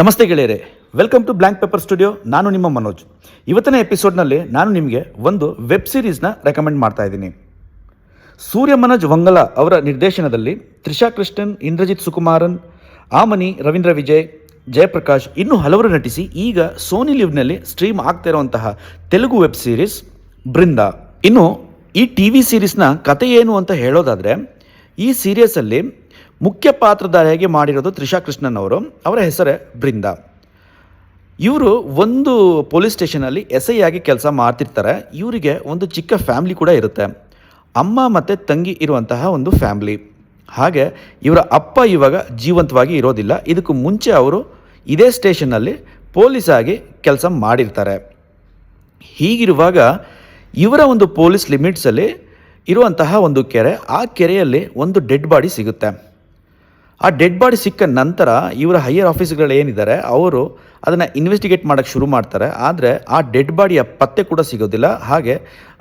ನಮಸ್ತೆ ಗೆಳೆಯರೆ welcome to blank paper studio ನಾನು ನಿಮ್ಮ ಮನೋಜ್. ಇವತ್ತಿನ ಎಪಿಸೋಡ್ನಲ್ಲಿ ನಾನು ನಿಮಗೆ ಒಂದು ವೆಬ್ ಸೀರೀಸ್ನ ರೆಕಮೆಂಡ್ ಮಾಡ್ತಾ ಇದ್ದೀನಿ. ಸೂರ್ಯ ಮನೋಜ್ ವಂಗಲ ಅವರ ನಿರ್ದೇಶನದಲ್ಲಿ ತ್ರಿಷಾ ಕೃಷ್ಣನ್, ಇಂದ್ರಜಿತ್ ಸುಕುಮಾರನ್, ಆಮನಿ, ರವೀಂದ್ರ ವಿಜಯ್, ಜಯಪ್ರಕಾಶ್ ಇನ್ನೂ ಹಲವರು ನಟಿಸಿ ಈಗ ಸೋನಿ ಲಿವ್ನಲ್ಲಿ ಸ್ಟ್ರೀಮ್ ಆಗ್ತಾ ಇರುವಂತಹ ತೆಲುಗು ವೆಬ್ ಸೀರೀಸ್ ಬೃಂದ. ಇನ್ನು ಈ ಟಿ ವಿ ಸೀರೀಸ್ನ ಕತೆ ಏನು ಅಂತ ಹೇಳೋದಾದರೆ, ಈ ಸೀರಿಯಸಲ್ಲಿ ಮುಖ್ಯ ಪಾತ್ರಧಾರಿಯಾಗಿ ಮಾಡಿರೋದು ತ್ರಿಷಾ ಕೃಷ್ಣನ್ ಅವರು, ಅವರ ಹೆಸರೇ ಬೃಂದ. ಇವರು ಒಂದು ಪೊಲೀಸ್ ಸ್ಟೇಷನಲ್ಲಿ ಎಸ್ ಐ ಆಗಿ ಕೆಲಸ ಮಾಡ್ತಿರ್ತಾರೆ. ಇವರಿಗೆ ಒಂದು ಚಿಕ್ಕ ಫ್ಯಾಮ್ಲಿ ಕೂಡ ಇರುತ್ತೆ. ಅಮ್ಮ ಮತ್ತು ತಂಗಿ ಇರುವಂತಹ ಒಂದು ಫ್ಯಾಮ್ಲಿ. ಹಾಗೆ ಇವರ ಅಪ್ಪ ಇವಾಗ ಜೀವಂತವಾಗಿ ಇರೋದಿಲ್ಲ. ಇದಕ್ಕೂ ಮುಂಚೆ ಅವರು ಇದೇ ಸ್ಟೇಷನಲ್ಲಿ ಪೊಲೀಸಾಗಿ ಕೆಲಸ ಮಾಡಿರ್ತಾರೆ. ಹೀಗಿರುವಾಗ ಇವರ ಒಂದು ಪೊಲೀಸ್ ಲಿಮಿಟ್ಸಲ್ಲಿ ಇರುವಂತಹ ಒಂದು ಕೆರೆ, ಆ ಕೆರೆಯಲ್ಲಿ ಒಂದು ಡೆಡ್ ಬಾಡಿ ಸಿಗುತ್ತೆ. ಆ ಡೆಡ್ ಬಾಡಿ ಸಿಕ್ಕ ನಂತರ ಇವರ ಹೈಯರ್ ಆಫೀಸ್ಗಳು ಏನಿದ್ದಾರೆ, ಅವರು ಅದನ್ನು ಇನ್ವೆಸ್ಟಿಗೇಟ್ ಮಾಡೋಕ್ಕೆ ಶುರು ಮಾಡ್ತಾರೆ. ಆದರೆ ಆ ಡೆಡ್ ಬಾಡಿಯ ಪತ್ತೆ ಕೂಡ ಸಿಗೋದಿಲ್ಲ. ಹಾಗೆ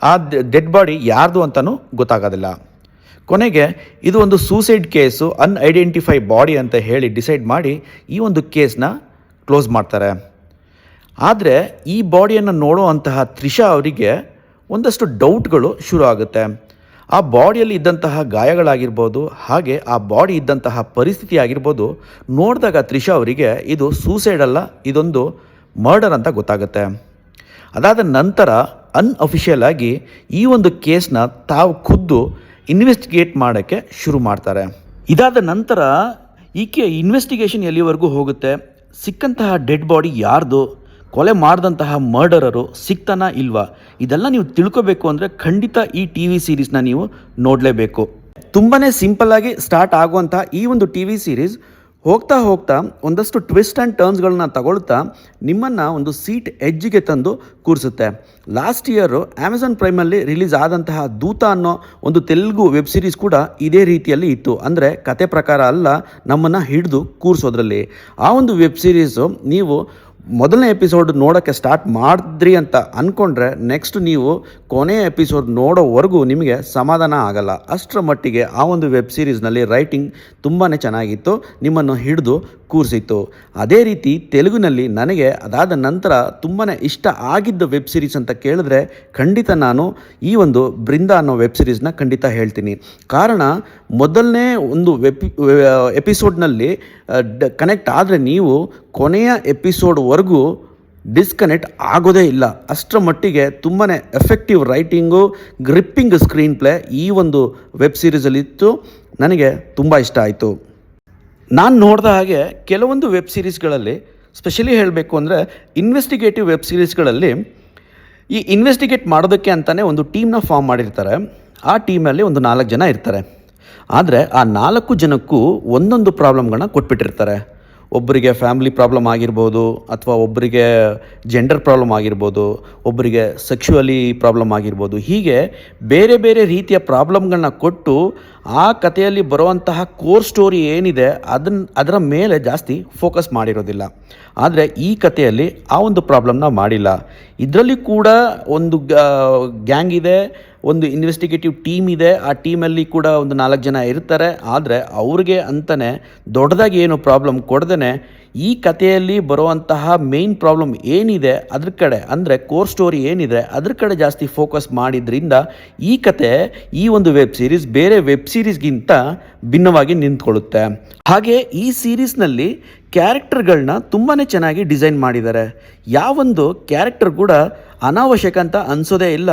ಆ ಡೆಡ್ ಬಾಡಿ ಯಾರ್ದು ಅಂತಲೂ ಗೊತ್ತಾಗೋದಿಲ್ಲ. ಕೊನೆಗೆ ಇದು ಒಂದು ಸೂಸೈಡ್ ಕೇಸು ಅನ್ಐಡೆಂಟಿಫೈ ಬಾಡಿ ಅಂತ ಹೇಳಿ ಡಿಸೈಡ್ ಮಾಡಿ ಈ ಒಂದು ಕೇಸನ್ನ ಕ್ಲೋಸ್ ಮಾಡ್ತಾರೆ. ಆದರೆ ಈ ಬಾಡಿಯನ್ನು ನೋಡುವಂತಹ ತ್ರಿಷಾ ಅವರಿಗೆ ಒಂದಷ್ಟು ಡೌಟ್ಗಳು ಶುರು ಆಗುತ್ತೆ ಆ ಬಾಡಿಯಲ್ಲಿ ಇದ್ದಂತಹ ಗಾಯಗಳಾಗಿರ್ಬೋದು, ಹಾಗೆ ಆ ಬಾಡಿ ಇದ್ದಂತಹ ಪರಿಸ್ಥಿತಿ ಆಗಿರ್ಬೋದು ನೋಡಿದಾಗ ತ್ರಿಷಾ ಅವರಿಗೆ ಇದು ಸೂಸೈಡ್ ಅಲ್ಲ, ಇದೊಂದು ಮರ್ಡರ್ ಅಂತ ಗೊತ್ತಾಗುತ್ತೆ. ಅದಾದ ನಂತರ ಅನ್ಅಫಿಷಿಯಲ್ ಆಗಿ ಈ ಒಂದು ಕೇಸ್ನ ತಾವು ಖುದ್ದು ಇನ್ವೆಸ್ಟಿಗೇಟ್ ಮಾಡೋಕ್ಕೆ ಶುರು ಮಾಡ್ತಾರೆ. ಇದಾದ ನಂತರ ಈಕೆ ಇನ್ವೆಸ್ಟಿಗೇಷನ್ ಎಲ್ಲಿವರೆಗೂ ಹೋಗುತ್ತೆ? ಸಿಕ್ಕಂತಹ ಡೆಡ್ ಬಾಡಿ ಯಾರ್ದು? ಕೊಲೆ ಮಾಡಿದಂತಹ ಮರ್ಡರರು ಸಿಕ್ತಾನಾ ಇಲ್ವಾ? ಇದೆಲ್ಲ ನೀವು ತಿಳ್ಕೋಬೇಕು ಅಂದರೆ ಖಂಡಿತ ಈ ಟಿ ವಿ ಸೀರೀಸ್ನ ನೀವು ನೋಡಲೇಬೇಕು. ತುಂಬಾ ಸಿಂಪಲ್ಲಾಗಿ ಸ್ಟಾರ್ಟ್ ಆಗುವಂಥ ಈ ಒಂದು ಟಿ ವಿ ಸೀರೀಸ್ ಹೋಗ್ತಾ ಹೋಗ್ತಾ ಒಂದಷ್ಟು ಟ್ವಿಸ್ಟ್ ಆ್ಯಂಡ್ ಟರ್ನ್ಸ್ಗಳನ್ನ ತಗೊಳ್ತಾ ನಿಮ್ಮನ್ನು ಒಂದು ಸೀಟ್ ಎಜ್ಜಿಗೆ ತಂದು ಕೂರಿಸುತ್ತೆ. ಲಾಸ್ಟ್ ಇಯರು ಅಮೆಝಾನ್ ಪ್ರೈಮಲ್ಲಿ ರಿಲೀಸ್ ಆದಂತಹ ದೂತ ಅನ್ನೋ ಒಂದು ತೆಲುಗು ವೆಬ್ ಸೀರೀಸ್ ಕೂಡ ಇದೇ ರೀತಿಯಲ್ಲಿ ಇತ್ತು. ಅಂದರೆ ಕತೆ ಪ್ರಕಾರ ಅಲ್ಲ, ನಮ್ಮನ್ನು ಹಿಡಿದು ಕೂರಿಸೋದ್ರಲ್ಲಿ. ಆ ಒಂದು ವೆಬ್ ಸೀರೀಸು ನೀವು ಮೊದಲನೇ ಎಪಿಸೋಡ್ ನೋಡೋಕ್ಕೆ ಸ್ಟಾರ್ಟ್ ಮಾಡಿದ್ರಿ ಅಂತ ಅಂದ್ಕೊಂಡ್ರೆ ನೆಕ್ಸ್ಟ್ ನೀವು ಕೊನೆಯ ಎಪಿಸೋಡ್ ನೋಡೋವರೆಗೂ ನಿಮಗೆ ಸಮಾಧಾನ ಆಗಲ್ಲ. ಅಷ್ಟರ ಮಟ್ಟಿಗೆ ಆ ಒಂದು ವೆಬ್ ಸೀರೀಸ್ನಲ್ಲಿ ರೈಟಿಂಗ್ ತುಂಬಾ ಚೆನ್ನಾಗಿತ್ತು, ನಿಮ್ಮನ್ನು ಹಿಡಿದು ಕೂರಿಸಿತ್ತು. ಅದೇ ರೀತಿ ತೆಲುಗಿನಲ್ಲಿ ನನಗೆ ಅದಾದ ನಂತರ ತುಂಬಾ ಇಷ್ಟ ಆಗಿದ್ದ ವೆಬ್ ಸೀರೀಸ್ ಅಂತ ಕೇಳಿದ್ರೆ ಖಂಡಿತ ನಾನು ಈ ಒಂದು ಬೃಂದ ಅನ್ನೋ ವೆಬ್ ಸೀರೀಸ್ನ ಖಂಡಿತ ಹೇಳ್ತೀನಿ. ಕಾರಣ ಮೊದಲನೇ ಒಂದು ವೆಬ್ ಎಪಿಸೋಡ್ನಲ್ಲಿ ಕನೆಕ್ಟ್ ಆದರೆ ನೀವು ಕೊನೆಯ ಎಪಿಸೋಡ್ವರೆಗೂ ಡಿಸ್ಕನೆಕ್ಟ್ ಆಗೋದೇ ಇಲ್ಲ. ಅಷ್ಟರ ಮಟ್ಟಿಗೆ ತುಂಬಾ effective writing gripping screenplay ಈ ಒಂದು ವೆಬ್ ಸೀರೀಸಲ್ಲಿತ್ತು ನನಗೆ ತುಂಬ ಇಷ್ಟ ಆಯಿತು. ನಾನು ನೋಡಿದ ಹಾಗೆ ಕೆಲವೊಂದು ವೆಬ್ ಸೀರೀಸ್ಗಳಲ್ಲಿ ಸ್ಪೆಷಲಿ ಹೇಳಬೇಕು ಅಂದರೆ ಇನ್ವೆಸ್ಟಿಗೇಟಿವ್ ವೆಬ್ ಸೀರೀಸ್ಗಳಲ್ಲಿ ಈ ಇನ್ವೆಸ್ಟಿಗೇಟ್ ಮಾಡೋದಕ್ಕೆ ಅಂತಲೇ ಒಂದು ಟೀಮ್ನ ಫಾರ್ಮ್ ಮಾಡಿರ್ತಾರೆ. ಆ ಟೀಮಲ್ಲಿ ಒಂದು ನಾಲ್ಕು ಜನ ಇರ್ತಾರೆ. ಆದರೆ ಆ ನಾಲ್ಕು ಜನಕ್ಕೂ ಒಂದೊಂದು ಪ್ರಾಬ್ಲಮ್ಗಳನ್ನ ಕೊಟ್ಬಿಟ್ಟಿರ್ತಾರೆ. ಒಬ್ಬರಿಗೆ ಫ್ಯಾಮಿಲಿ ಪ್ರಾಬ್ಲಮ್ ಆಗಿರ್ಬೋದು ಅಥವಾ ಒಬ್ಬರಿಗೆ ಜೆಂಡರ್ ಪ್ರಾಬ್ಲಮ್ ಆಗಿರ್ಬೋದು, ಒಬ್ಬರಿಗೆ ಸೆಕ್ಷುವಲಿ ಪ್ರಾಬ್ಲಮ್ ಆಗಿರ್ಬೋದು. ಹೀಗೆ ಬೇರೆ ಬೇರೆ ರೀತಿಯ ಪ್ರಾಬ್ಲಮ್ಗಳನ್ನ ಕೊಟ್ಟು ಆ ಕಥೆಯಲ್ಲಿ ಬರುವಂತಹ ಕೋರ್ ಸ್ಟೋರಿ ಏನಿದೆ ಅದನ್ನ ಅದರ ಮೇಲೆ ಜಾಸ್ತಿ ಫೋಕಸ್ ಮಾಡಿರೋದಿಲ್ಲ. ಆದರೆ ಈ ಕಥೆಯಲ್ಲಿ ಆ ಒಂದು ಪ್ರಾಬ್ಲಮ್ನ ಮಾಡಿಲ್ಲ. ಇದರಲ್ಲಿ ಕೂಡ ಒಂದು ಗ್ಯಾಂಗ್ ಇದೆ, ಒಂದು ಇನ್ವೆಸ್ಟಿಗೇಟಿವ್ ಟೀಮ್ ಇದೆ. ಆ ಟೀಮಲ್ಲಿ ಕೂಡ ಒಂದು ನಾಲ್ಕು ಜನ ಇರ್ತಾರೆ. ಆದರೆ ಅವ್ರಿಗೆ ಅಂತಲೇ ದೊಡ್ಡದಾಗಿ ಏನು ಪ್ರಾಬ್ಲಮ್ ಕೊಡ್ದೇ ಈ ಕಥೆಯಲ್ಲಿ ಬರುವಂತಹ ಮೇನ್ ಪ್ರಾಬ್ಲಮ್ ಏನಿದೆ ಅದ್ರ ಕಡೆ, ಅಂದರೆ ಕೋರ್ ಸ್ಟೋರಿ ಏನಿದೆ ಅದ್ರ ಕಡೆ ಜಾಸ್ತಿ ಫೋಕಸ್ ಮಾಡಿದ್ರಿಂದ ಈ ಕತೆ ಈ ಒಂದು ವೆಬ್ ಸೀರೀಸ್ ಬೇರೆ ವೆಬ್ ಸೀರೀಸ್ಗಿಂತ ಭಿನ್ನವಾಗಿ ನಿಂತ್ಕೊಳ್ಳುತ್ತೆ. ಹಾಗೆ ಈ ಸೀರೀಸ್ನಲ್ಲಿ ಕ್ಯಾರೆಕ್ಟರ್ಗಳನ್ನ ತುಂಬಾ ಚೆನ್ನಾಗಿ ಡಿಸೈನ್ ಮಾಡಿದ್ದಾರೆ. ಯಾವೊಂದು ಕ್ಯಾರೆಕ್ಟರ್ ಕೂಡ ಅನಾವಶ್ಯಕ ಅಂತ ಅನಿಸೋದೇ ಇಲ್ಲ.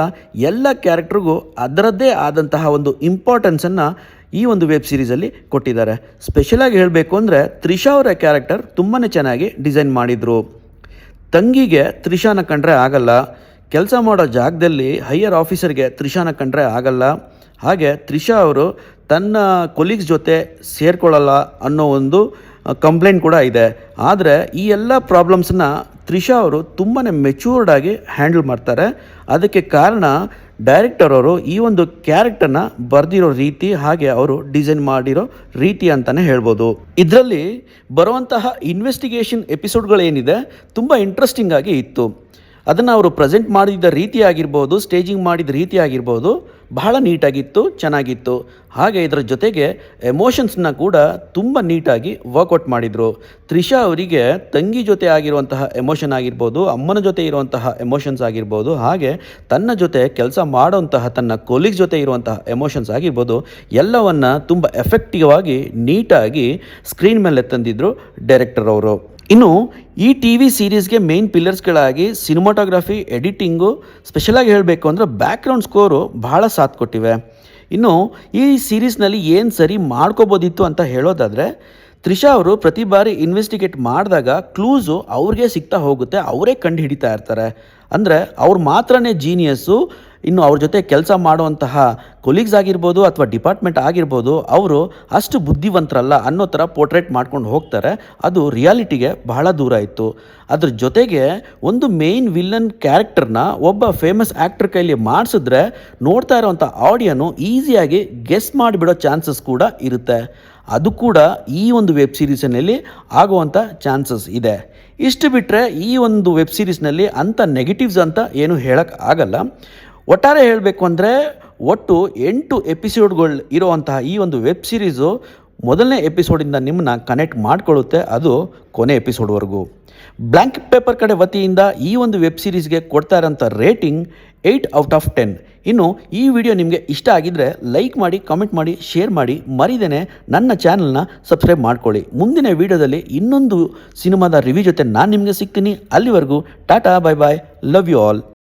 ಎಲ್ಲ ಕ್ಯಾರೆಕ್ಟ್ರಿಗೂ ಅದರದ್ದೇ ಆದಂತಹ ಒಂದು ಇಂಪಾರ್ಟೆನ್ಸನ್ನು ಈ ಒಂದು ವೆಬ್ ಸೀರೀಸಲ್ಲಿ ಕೊಟ್ಟಿದ್ದಾರೆ. ಸ್ಪೆಷಲಾಗಿ ಹೇಳಬೇಕು ಅಂದರೆ ತ್ರಿಷಾ ಅವರ ಕ್ಯಾರೆಕ್ಟರ್ ತುಂಬಾ ಚೆನ್ನಾಗಿ ಡಿಸೈನ್ ಮಾಡಿದರು. ತಂಗಿಗೆ ತ್ರಿಷಾನ ಕಂಡ್ರೆ ಆಗಲ್ಲ, ಕೆಲಸ ಮಾಡೋ ಜಾಗದಲ್ಲಿ ಹೈಯರ್ ಆಫೀಸರ್ಗೆ ತ್ರಿಷಾನ ಕಂಡ್ರೆ ಆಗಲ್ಲ. ಹಾಗೆ ತ್ರಿಷಾ ಅವರು ತನ್ನ ಕೊಲೀಗ್ಸ್ ಜೊತೆ ಸೇರ್ಕೊಳ್ಳಲ್ಲ ಅನ್ನೋ ಒಂದು ಕಂಪ್ಲೇಂಟ್ ಕೂಡ ಇದೆ. ಆದರೆ ಈ ಎಲ್ಲ ಪ್ರಾಬ್ಲಮ್ಸನ್ನ ತ್ರಿಷಾ ಅವರು ತುಂಬಾ ಮೆಚೂರ್ಡಾಗಿ ಹ್ಯಾಂಡಲ್ ಮಾಡ್ತಾರೆ. ಅದಕ್ಕೆ ಕಾರಣ ಡೈರೆಕ್ಟರ್ ಅವರು ಈ ಒಂದು ಕ್ಯಾರೆಕ್ಟರ್ನ ಬರೆದಿರೋ ರೀತಿ ಹಾಗೆ ಅವರು ಡಿಸೈನ್ ಮಾಡಿರೋ ರೀತಿ ಅಂತಲೇ ಹೇಳ್ಬೋದು. ಇದರಲ್ಲಿ ಬರುವಂತಹ ಇನ್ವೆಸ್ಟಿಗೇಷನ್ ಎಪಿಸೋಡ್ಗಳೇನಿದೆ ತುಂಬ ಇಂಟ್ರೆಸ್ಟಿಂಗ್ ಆಗಿ ಇತ್ತು. ಅದನ್ನು ಅವರು ಪ್ರೆಸೆಂಟ್ ಮಾಡಿದ ರೀತಿ ಆಗಿರ್ಬೋದು ಸ್ಟೇಜಿಂಗ್ ಮಾಡಿದ ರೀತಿ ಆಗಿರ್ಬೋದು ಬಹಳ ನೀಟಾಗಿತ್ತು, ಚೆನ್ನಾಗಿತ್ತು. ಹಾಗೆ ಇದರ ಜೊತೆಗೆ ಎಮೋಷನ್ಸ್ನ ಕೂಡ ತುಂಬ ನೀಟಾಗಿ ವರ್ಕೌಟ್ ಮಾಡಿದರು. ತ್ರಿಷಾ ಅವರಿಗೆ ತಂಗಿ ಜೊತೆ ಆಗಿರುವಂತಹ ಎಮೋಷನ್ ಆಗಿರ್ಬೋದು, ಅಮ್ಮನ ಜೊತೆ ಇರುವಂತಹ ಎಮೋಷನ್ಸ್ ಆಗಿರ್ಬೋದು, ಹಾಗೆ ತನ್ನ ಜೊತೆ ಕೆಲಸ ಮಾಡೋಂತಹ ತನ್ನ ಕೊಲೀಗ್ ಜೊತೆ ಇರುವಂತಹ ಎಮೋಷನ್ಸ್ ಆಗಿರ್ಬೋದು, ಎಲ್ಲವನ್ನು ತುಂಬ ಎಫೆಕ್ಟಿವ್ ಆಗಿ ನೀಟಾಗಿ ಸ್ಕ್ರೀನ್ ಮೇಲೆ ತಂದಿದ್ದರು ಡೈರೆಕ್ಟರ್ ಅವರು. ಇನ್ನು ಈ ಟಿ ವಿ ಸೀರೀಸ್ಗೆ ಮೇನ್ ಪಿಲ್ಲರ್ಸ್ಗಳಾಗಿ ಸಿನಿಮಾಟೋಗ್ರಫಿ ಎಡಿಟಿಂಗು ಸ್ಪೆಷಲಾಗಿ ಹೇಳಬೇಕು ಅಂದರೆ ಬ್ಯಾಕ್ಗ್ರೌಂಡ್ ಸ್ಕೋರು ಬಹಳ ಸಾಥ್ ಕೊಟ್ಟಿವೆ. ಇನ್ನು ಈ ಸೀರೀಸ್ನಲ್ಲಿ ಏನು ಸರಿ ಮಾಡ್ಕೋಬೋದಿತ್ತು ಅಂತ ಹೇಳೋದಾದರೆ ತ್ರಿಷಾ ಅವರು ಪ್ರತಿ ಬಾರಿ ಇನ್ವೆಸ್ಟಿಗೇಟ್ ಮಾಡಿದಾಗ ಕ್ಲೂಸು ಅವ್ರಿಗೆ ಸಿಗ್ತಾ ಹೋಗುತ್ತೆ, ಅವರೇ ಕಂಡು ಹಿಡಿತಾ ಇರ್ತಾರೆ. ಅಂದರೆ ಅವ್ರು ಮಾತ್ರನೇ ಜೀನಿಯಸ್ಸು ಇನ್ನು ಅವ್ರ ಜೊತೆ ಕೆಲಸ ಮಾಡುವಂತಹ ಕೊಲೀಗ್ಸ್ ಆಗಿರ್ಬೋದು ಅಥವಾ ಡಿಪಾರ್ಟ್ಮೆಂಟ್ ಆಗಿರ್ಬೋದು, ಅವರು ಅಷ್ಟು ಬುದ್ಧಿವಂತರಲ್ಲ ಅನ್ನೋ ಥರ ಪೋರ್ಟ್ರೇಟ್ ಮಾಡ್ಕೊಂಡು ಹೋಗ್ತಾರೆ. ಅದು ರಿಯಾಲಿಟಿಗೆ ಬಹಳ ದೂರ ಇತ್ತು. ಅದ್ರ ಜೊತೆಗೆ ಒಂದು ಮೇನ್ ವಿಲ್ಲನ್ ಕ್ಯಾರೆಕ್ಟರ್ನ ಒಬ್ಬ ಫೇಮಸ್ ಆ್ಯಕ್ಟರ್ ಕೈಲಿ ಮಾಡಿಸಿದ್ರೆ ನೋಡ್ತಾ ಇರೋವಂಥ ಆಡಿಯೋನು ಈಸಿಯಾಗಿ ಗೆಸ್ ಮಾಡಿಬಿಡೋ ಚಾನ್ಸಸ್ ಕೂಡ ಇರುತ್ತೆ. ಅದು ಕೂಡ ಈ ಒಂದು ವೆಬ್ ಸೀರೀಸಿನಲ್ಲಿ ಆಗುವಂಥ ಚಾನ್ಸಸ್ ಇದೆ. ಇಷ್ಟು ಬಿಟ್ಟರೆ ಈ ಒಂದು ವೆಬ್ ಸೀರೀಸ್ನಲ್ಲಿ ಅಂಥ ನೆಗೆಟಿವ್ಸ್ ಅಂತ ಏನು ಹೇಳಕ್ಕೆ ಆಗಲ್ಲ. ಒಟ್ಟಾರೆ ಹೇಳಬೇಕು ಅಂದರೆ ಒಟ್ಟು ಎಂಟು ಎಪಿಸೋಡ್ಗಳು ಇರುವಂತಹ ಈ ಒಂದು ವೆಬ್ ಸೀರೀಸು ಮೊದಲನೇ ಎಪಿಸೋಡಿಂದ ನಿಮ್ಮನ್ನ ಕನೆಕ್ಟ್ ಮಾಡಿಕೊಳ್ಳುತ್ತೆ. ಅದು ಕೊನೆ ಎಪಿಸೋಡ್ವರೆಗೂ ಬ್ಲ್ಯಾಂಕ್ ಪೇಪರ್ ಕಡೆ ವತಿಯಿಂದ ಈ ಒಂದು ವೆಬ್ ಸೀರೀಸ್ಗೆ ಕೊಡ್ತಾ ಇರೋಂಥ rating eight out of ten ಇನ್ನು ಈ ವಿಡಿಯೋ ನಿಮಗೆ ಇಷ್ಟ ಆಗಿದ್ದರೆ ಲೈಕ್ ಮಾಡಿ ಕಾಮೆಂಟ್ ಮಾಡಿ ಶೇರ್ ಮಾಡಿ. ಮರಿದೇನೆ ನನ್ನ ಚಾನಲ್ನ ಸಬ್ಸ್ಕ್ರೈಬ್ ಮಾಡ್ಕೊಳ್ಳಿ. ಮುಂದಿನ ವಿಡಿಯೋದಲ್ಲಿ ಇನ್ನೊಂದು ಸಿನಿಮಾದ ರಿವ್ಯೂ ಜೊತೆ ನಾನು ನಿಮಗೆ ಸಿಗ್ತೀನಿ. ಅಲ್ಲಿವರೆಗೂ tata bye bye love you all